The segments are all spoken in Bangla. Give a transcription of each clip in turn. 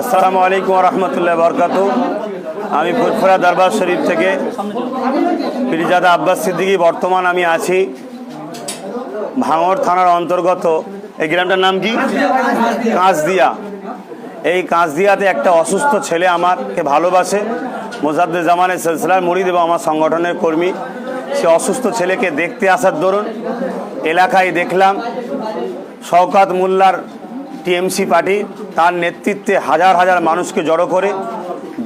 আসসালামু আলাইকুম রহমতুল্লাহ বরকাত। আমি ফুরফুরা দরবার শরীফ থেকে পিরিজাদা আব্বাস সিদ্দিকি বর্তমান আমি আছি ভাঙড় থানার অন্তর্গত। এই গ্রামটার নাম কি? কাঁচদিয়া। এই কাঁচদিয়াতে একটা অসুস্থ ছেলে আমাকে ভালোবাসে। মোজাদ্দে জামানের সিলসিলার মুরিদ এবং আমার সংগঠনের কর্মী। সে অসুস্থ ছেলেকে দেখতে আসার দরুন এলাকায় দেখলাম। শওকাত মোল্লার টিএমসি পার্টি, তার নেতৃত্বে হাজার হাজার মানুষকে জড়ো করে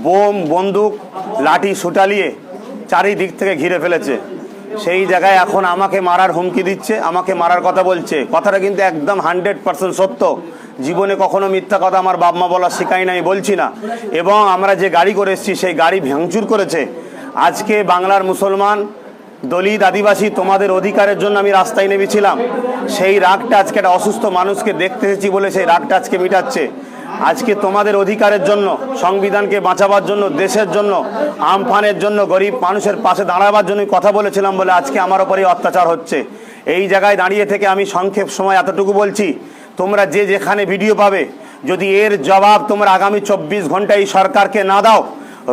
বোম, বন্দুক, লাঠি সুটালিয়ে চারিদিক থেকে ঘিরে ফেলেছে। সেই জায়গায় এখন আমাকে মারার হুমকি দিচ্ছে, আমাকে মারার কথা বলছে। কথাটা কিন্তু একদম হান্ড্রেড পার্সেন্ট সত্য। জীবনে কখনো মিথ্যা কথা আমার বাপ মা বলা শেখাই নাই, বলছি না। এবং আমরা যে গাড়ি করে এসেছি, সেই গাড়ি ভাঙচুর করেছে। আজকে বাংলার মুসলমান দলিত আদিবাসী তোমাদের অধিকারের জন্য আমি রাস্তায় নেমেছিলাম। সেই রাগটা আজকে একটা অসুস্থ মানুষকে দেখতে এসেছি বলে সেই রাগটা আজকে মিটাচ্ছে। আজকে তোমাদের অধিকারের জন্য, সংবিধানকে বাঁচাবার জন্য, দেশের জন্য, আমফানের জন্য, গরিব মানুষের পাশে দাঁড়াবার জন্য কথা বলেছিলাম বলে আজকে আমার ওপরেই অত্যাচার হচ্ছে। এই জায়গায় দাঁড়িয়ে থেকে আমি সংক্ষেপ সময় এতটুকু বলছি, তোমরা যে যেখানে ভিডিও পাবে, যদি এর জবাব তোমরা আগামী চব্বিশ ঘন্টায় সরকারকে না দাও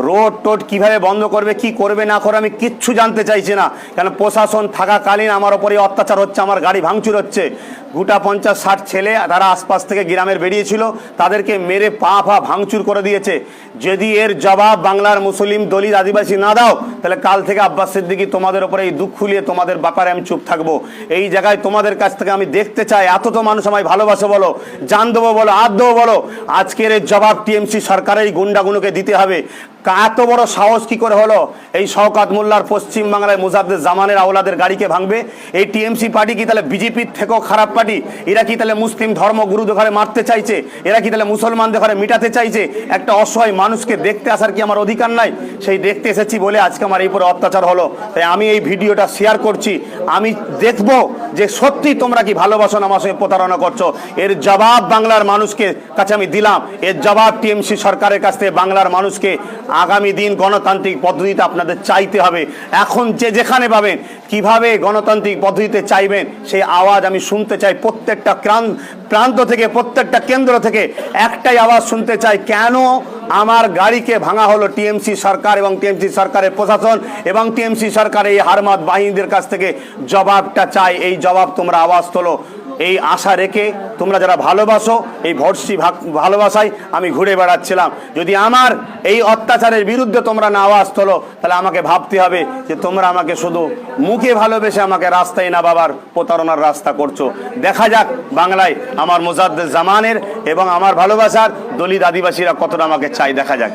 রোড টোড কীভাবে বন্ধ করবে, কি করবে, না করে আমি কিচ্ছু জানতে চাইছি না। কেন প্রশাসন থাকাকালীন আমার ওপরে অত্যাচার হচ্ছে, আমার গাড়ি ভাঙচুর হচ্ছে। গোটা পঞ্চাশ ষাট ছেলে তারা আশপাশ থেকে গ্রামের বেরিয়েছিল, তাদেরকে মেরে পা ফা ভাঙচুর করে দিয়েছে। যদি এর জবাব বাংলার মুসলিম দলিত আদিবাসী না দাও, তাহলে কাল থেকে আব্বাস সিদ্দিকি তোমাদের ওপরে এই দুঃখ খুলিয়ে তোমাদের ব্যাপারে আমি চুপ থাকব। এই জায়গায় তোমাদের কাছ থেকে আমি দেখতে চাই, এত তো মানুষ আমায় ভালোবাসে বলো, জান দেবো বলো, আদ দেবো বলো। আজকের এর জবাব টিএমসি সরকারের এই গুন্ডাগুলোকে দিতে হবে। কা- এত বড় সাহস কি করে হলো? এই শওকাত মোল্লার পশ্চিম বাংলায় মুজাদ্দের জামানের আওলাদের গাড়িকে ভাঙবে? এই টিএমসি পার্টি কি তাহলে বিজেপির থেকেও খারাপ পার্টি? এরা কি তাহলে মুসলিম ধর্ম ধর্মগুরুদের ঘরে মারতে চাইছে? এরা কি তাহলে মুসলমানদের ঘরে মিটাতে চাইছে? একটা অসহায় মানুষকে দেখতে আসার কি আমার অধিকার নাই? সেই দেখতে এসেছি বলে আজকে আমার এই উপরে অত্যাচার হলো। তাই আমি এই ভিডিওটা শেয়ার করছি। আমি দেখব যে সত্যি তোমরা কি ভালোবাসো না আমার সঙ্গে প্রতারণা করছ? এর জবাব বাংলার মানুষকে কাছে আমি দিলাম। এর জবাব টিএমসি সরকারের কাছ থেকে বাংলার মানুষকে আগামী দিন গণতান্ত্রিক পদ্ধতিতে আপনাদের চাইতে হবে। এখন যে যেখানে পাবেন, কীভাবে গণতান্ত্রিক পদ্ধতিতে চাইবেন, সেই আওয়াজ আমি শুনতে চাই প্রত্যেকটা প্রান্ত থেকে, প্রত্যেকটা কেন্দ্র থেকে। একটাই আওয়াজ শুনতে চাই, কেন আমার গাড়িকে ভাঙা হলো টিএমসি সরকার এবং টিএমসি সরকারের প্রশাসন এবং টিএমসি সরকার এই হারমাত বাহিনীদের কাছ থেকে জবাবটা চাই এই জবাব তোমরা আওয়াজ তোলো। এই আশা রেখে তোমরা যারা ভালোবাসো, এই ভর্সি ভালোবাসায় আমি ঘুরে বেড়াচ্ছিলাম। যদি আমার এই অত্যাচারের বিরুদ্ধে তোমরা না আওয়াজ তোলো, তাহলে আমাকে ভাবতে হবে যে তোমরা আমাকে শুধু মুখে ভালোবেসে আমাকে রাস্তায় না বাবার প্রতারণার রাস্তা করছ। দেখা যাক বাংলায় আমার মোজাদ্দের জামানের এবং আমার ভালোবাসার দলিত আদিবাসীরা কতটা আমাকে চাই দেখা যাক।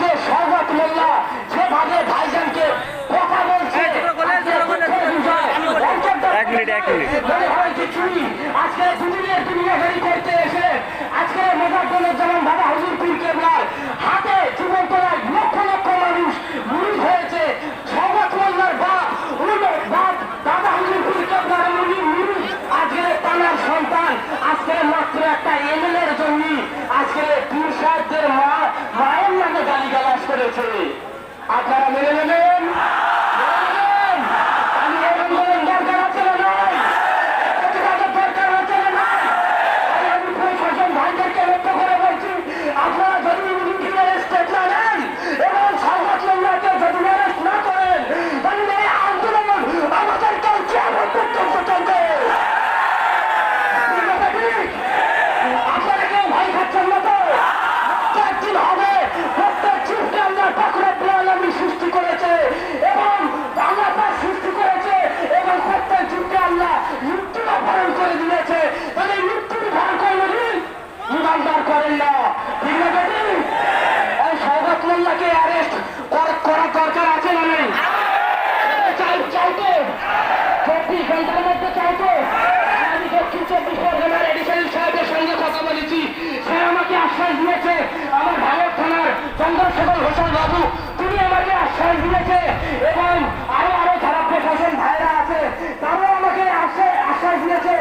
আজকে সর্বত মোল্লা যেভাবে ভাইজানকে কথা বলছে এক মিনিট, এক মিনিট। আজকে দুদিনের দুনিয়াদারি করতে এসে আজকে মোজাদ্দুজ্জামান বাবা হুজুর পীর কেবলার হাতে জীবন তোলায় লক্ষ লক্ষ মানুষ মুড়ি হয়েছে সবত মোল্লার বাপ উনি বাপ দাদা হুজুর পীর কেবলার মুড়ি মুড়ি আজকে তানার সন্তান আজকে মাত্র একটা এমএলএর জন্য আজকে পীর সাহেবদের মা মায়ের নামে করেছে আপনারা মেনে নেবেন?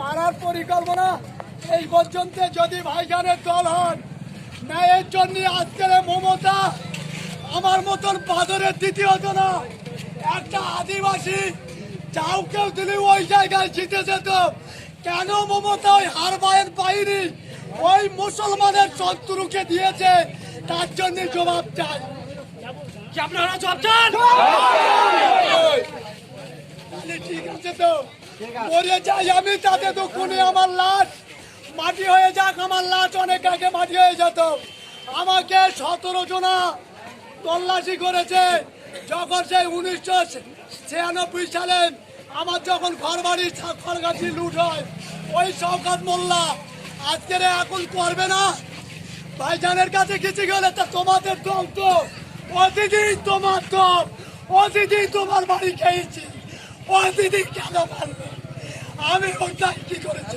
মারার পরিকল্পনা এই পর্যন্ত যদি ভাইজানের দল হন ন্যায়ের জন্য আজকের মমতা আমার মতন বাদরের দ্বিতীয়ত না একটা আদিবাসী যাও কেউ দিলে ওই জায়গায় জিতে যেত কেন মমতা ওই হারবায়ের বাইরে ওই মুসলমানের শত্রুকে দিয়েছে? তার জন্য জবাব চাই। কি আপনারা জবাব চান? তো মরে যাই আমি, তাতে তো খুনি আমার লাশ। মাটি হয়ে যাক আমার লাশ, অনেক আগে মাটি হয়ে যেত। আমাকে সতেরো জনা তল্লাশি করেছে। যখন সেই উনিশশো ছিয়ানব্বই সালে আমার যখন ঘর বাড়ি খড়গাছি লুট হয়, ওই শওকাত মোল্লা আজকের এখন করবে না। ভাইজানের কাছে কিছু গেলে তা তোমাদের দল তো। অতিথি তোমার দল অতিথি তোমার বাড়ি খেয়েছি। অতিথি কেন পারবে? আমি ওটাই কি করেছি?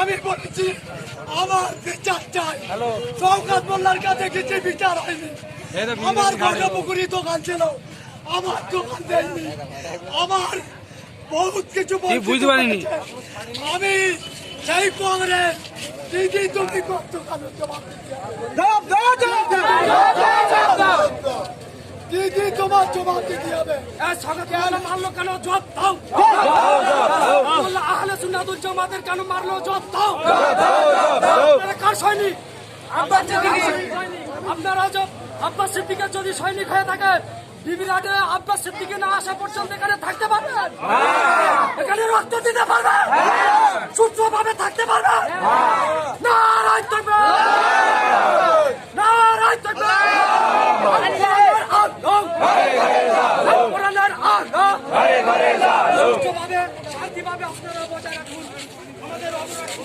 আমি বলেছি আমার বিচার চাই। সৌকাত মোল্লার কাছে কিছু বিচার হয়নি। আমার গোটা পুকুরি দোকান ছিল। আমার দোকান দেয়নি। আমার বহুত কিছু বুঝতে পারিনি। আমি সেই কংগ্রেস দিদি তুমি কত কালো জবাব দিদি তোমার জবাব দিতে হবে। কেন? মারলো কেন? জবাব দাও। আহলে সুন্নাতুল জামাতের কেন মারলো? জবাব দাও। কার সৈনিক? আপনারা যব আব্বাস সিদ্দিকের যদি সৈনিক হয়ে থাকে বিবিরাটে আব্বাস সিদ্দিকে না আসা পর্যন্ত এখানে থাকতে পারবেন এখানে রক্ত দিতে পারবেন সুস্থভাবে থাকতে পারবেন না রাজ থাকবে। না রাজ থাকবে। শান্তিভাবে আপনারা বজায় রাখুন আমাদের অবরোধ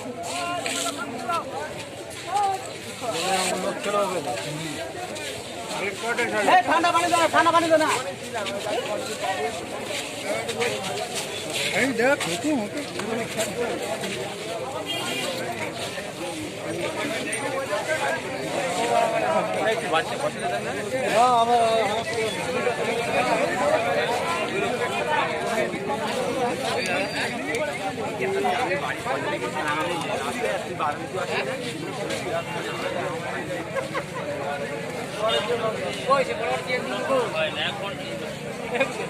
সাথে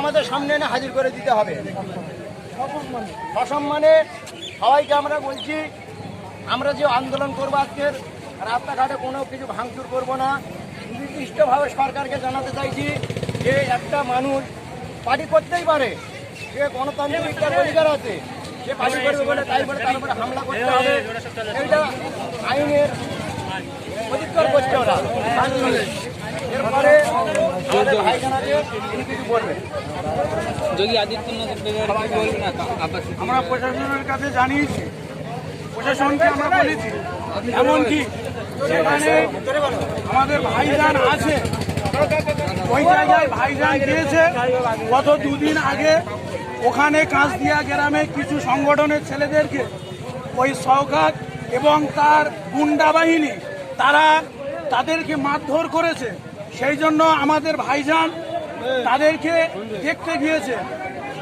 আমাদের সামনে এনে হাজির করে দিতে হবে। সসম্মানে সবাইকে আমরা বলছি, আমরা যে আন্দোলন করব আজকের রাস্তাঘাটে কোনো কিছু ভাঙচুর করব না। নির্দিষ্টভাবে সরকারকে জানাতে চাইছি যে একটা মানুষ পার্টি করতেই পারে সে গণতান্ত্রিক তার অধিকার আছে সে করবে বলে তাই বলে তার উপরে হামলা করতে হবে। এইটা আইনের অধিকার করছে ওরা এরপরে আমাদের ভাইখানাকে কিছু বলবেন। যোগী আমরা প্রশাসনের কাছে জানিয়েছি। প্রশাসনকে আমরা বলেছি এমনকি সেখানে আমাদের ভাইজান আছে। ওই জায়গায় ভাইজান গিয়েছে। গত দুদিন আগে ওখানে কাঁচদিয়া গ্রামে কিছু সংগঠনের ছেলেদেরকে ওই সৌগাত এবং তার গুন্ডা বাহিনী তারা তাদেরকে মারধর করেছে সেই জন্য আমাদের ভাইজান তাদেরকে দেখতে গিয়েছে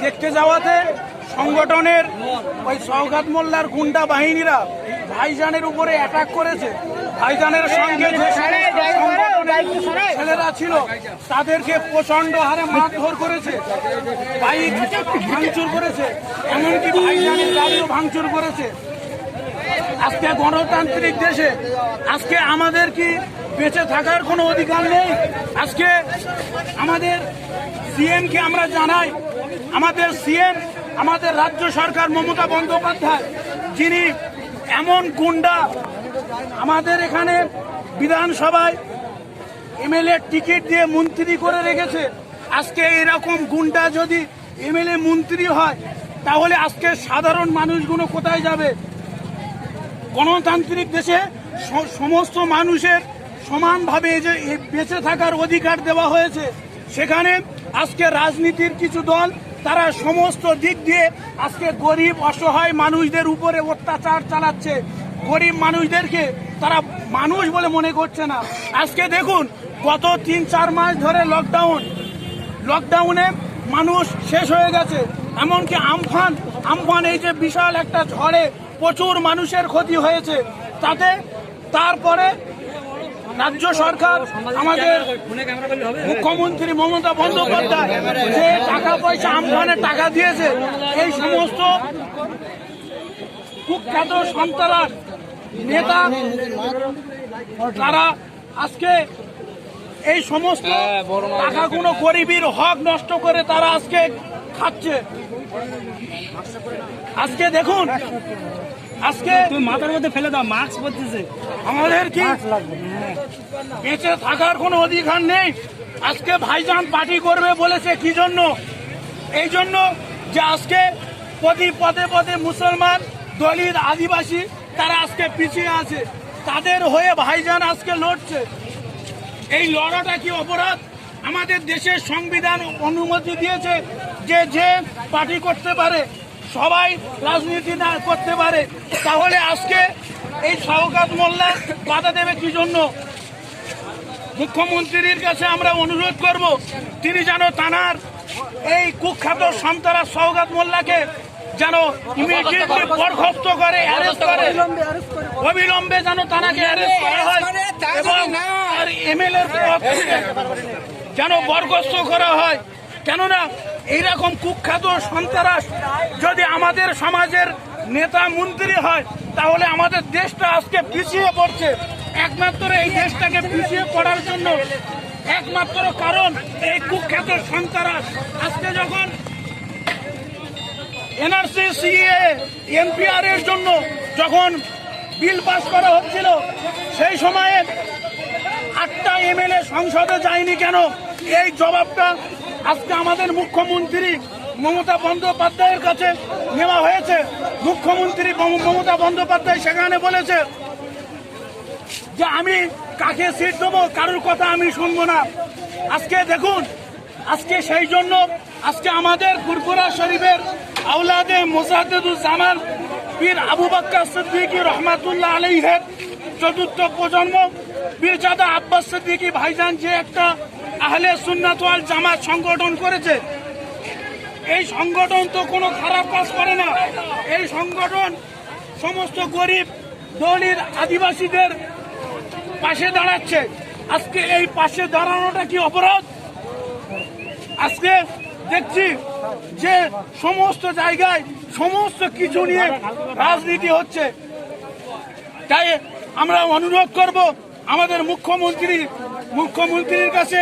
দেখতে যাওয়াতে সংগঠনের ওই সৌগাত মোল্লার গুন্ডা বাহিনীরা ভাইজানের উপরে অ্যাটাক করেছে ভাইজানের সঙ্গে যে সংগঠনের ছেলেরা ছিল, তাদেরকে প্রচণ্ড হারে মারধর করেছে। বাইক ভাঙচুর করেছে, এমনকি গাড়িও ভাঙচুর করেছে। আজকে গণতান্ত্রিক দেশে, আজকে আমাদের কি বেঁচে থাকার কোনো অধিকার নেই? আজকে আমাদের সিএম কে আমরা জানাই, আমাদের সিএম, আমাদের রাজ্য সরকার মমতা বন্দ্যোপাধ্যায়, যিনি এমন গুন্ডা আমাদের এখানে বিধানসভায় এমএলএ টিকিট দিয়ে মন্ত্রী করে রেখেছে। আজকে এরকম গুন্ডা যদি এমএলএ মন্ত্রী হয়, তাহলে আজকে সাধারণ মানুষগুলো কোথায় যাবে? গণতান্ত্রিক দেশে সমস্ত মানুষের সমানভাবে যে বেঁচে থাকার অধিকার দেওয়া হয়েছে, সেখানে আজকে রাজনীতির কিছু দল, তারা সমস্ত দিক দিয়ে আজকে গরিব, অসহায় মানুষদের উপরে অত্যাচার চালাচ্ছে। গরিব মানুষদেরকে তারা মানুষ বলে মনে করছে না। আজকে দেখুন গত তিন, চার মাস ধরে লকডাউন লকডাউনে মানুষ শেষ হয়ে গেছে। এমনকি আমফান আমফান এই যে বিশাল একটা ঝড়ে প্রচুর মানুষের ক্ষতি হয়েছে। তাতে তারপরে রাজ্য সরকার আমাদের মুখ্যমন্ত্রী মমতা বন্দ্যোপাধ্যায় যে টাকা পয়সা আমফানে টাকা দিয়েছে, এই সমস্ত কুখ্যাত সন্তান নেতা, তারা আজকে এই সমস্ত টাকাগুলো গরিবের হক নষ্ট করে তারা আজকে খাচ্ছে। আজকে দেখুন আজকে তুই মাথার মধ্যে ফেলে দাও মাস্ক পরতেছে। আমাদের কি বেঁচে থাকার কোনো অধিকার নেই। আজকে ভাইজান পার্টি করবে বলেছে কি জন্য? এই জন্য যে আজকে প্রতি পদে পদে মুসলমান দলিত আদিবাসী তারা আজকে পিছিয়ে আছে। তাদের হয়ে ভাইজান আজকে লড়ছে। এই লড়াটা কি অপরাধ? আমাদের দেশের সংবিধান অনুমতি দিয়েছে যে যে পার্টি করতে পারে, সবাই রাজনীতি না করতে পারে, তাহলে আজকে এই শওকাত মোল্লা বাধা দেবে কি জন্য? মুখ্যমন্ত্রীর কাছে আমরা অনুরোধ করব, তিনি যেন তানার এই কুখ্যাত সন্তারা সৌগাত মোল্লাকে যেন ইমিডিয়েটলি বরখাস্ত করে অ্যারেস্ট করে অবিলম্বে যেন তানাকে অ্যারেস্ট করা হয় এবং আর এমএলএ যেন বরখাস্ত করা হয়। কেননা এইরকম কুখ্যাত সন্ত্রাস যদি আমাদের সমাজের নেতা মন্ত্রী হয় তাহলে আমাদের দেশটা আজকে পিছিয়ে পড়ছে। একমাত্র এই দেশটাকে পিছিয়ে পড়ার জন্য একমাত্র কারণ এই কুখ্যাত সন্ত্রাস। আজকে যখন এনআরসি সিএ এনপিআর এর জন্য যখন বিল পাস করা হচ্ছিল, সেই সময়ে আটটা এমএলএ সংসদে যায়নি কেন? এই জবাবটা আজকে আমাদের মুখ্যমন্ত্রী মমতা বন্দ্যোপাধ্যায়ের কাছে নেওয়া হয়েছে। মুখ্যমন্ত্রী মমতা বন্দ্যোপাধ্যায় সেখানে বলেছে যে আমি কাকে সিট দেবো, কারোর কথা আমি শুনব না। আজকে দেখুন, আজকে সেই জন্য আজকে আমাদের ফুরফুরা শরীফের আউলাদে মোসাদুজ্জামান পীর আবু বাক্কা সিদ্দিকী রহমাতুল্লাহ আলাইহের চতুর্থ প্রজন্ম বীরজাদা আব্বাস সিদ্দিকী ভাইজান যে একটা আহলে সুন্নাত ওয়াল জামাত সংগঠন করেছে, এই সংগঠন তো কোনো খারাপ কাজ করে না। এই সংগঠন সমস্ত গরিব দলিত আদিবাসীদের পাশে দাঁড়াচ্ছে। আজকে এই পাশে দাঁড়ানোটা কি অপরাধ? আজকে দেখছি যে সমস্ত জায়গায় সমস্ত কিছু নিয়ে রাজনীতি হচ্ছে। তাই আমরা অনুরোধ করব আমাদের মুখ্যমন্ত্রী, মুখ্যমন্ত্রীর কাছে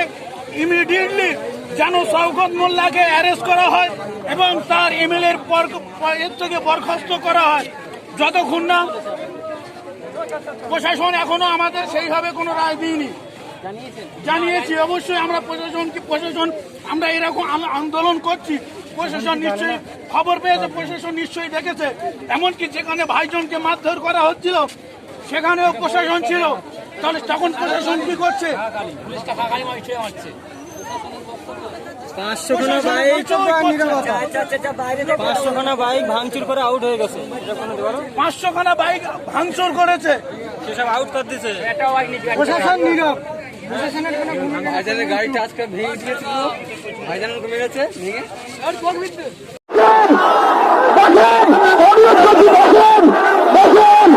ইমিডিয়েটলি যেন শওকত মোল্লাকে অ্যারেস্ট করা হয় এবং তার এমএলএ এর থেকে বরখাস্ত করা হয়। যতক্ষণ না প্রশাসন এখনও আমাদের সেইভাবে কোনো রায় দিইনি জানিয়েছি অবশ্যই আমরা প্রশাসনকে প্রশাসন আমরা এরকম আন্দোলন করছি। প্রশাসন নিশ্চয়ই খবর পেয়েছে প্রশাসন নিশ্চয়ই দেখেছে। এমনকি যেখানে ভাইজনকে মারধর করা হচ্ছিল সেখানেও প্রশাসন ছিল। তাহলে তখন প্রশাসন কি করছে? পাঁচশো খানা বাইক প্রশাসন পাঁচশো খানা বাইক ভাঙচুর করে আউট হয়ে গেছে। এটা কোনো বলো পাঁচশো খানা বাইক ভাঙচুর করেছে। সেসব আউট করে দিছে প্রশাসন নীরব। ভাইজানের গাড়িটা আজকে ভেঙে দিয়েছিল কমে গেছে ভেঙে বসেন! বসেন! বসেন!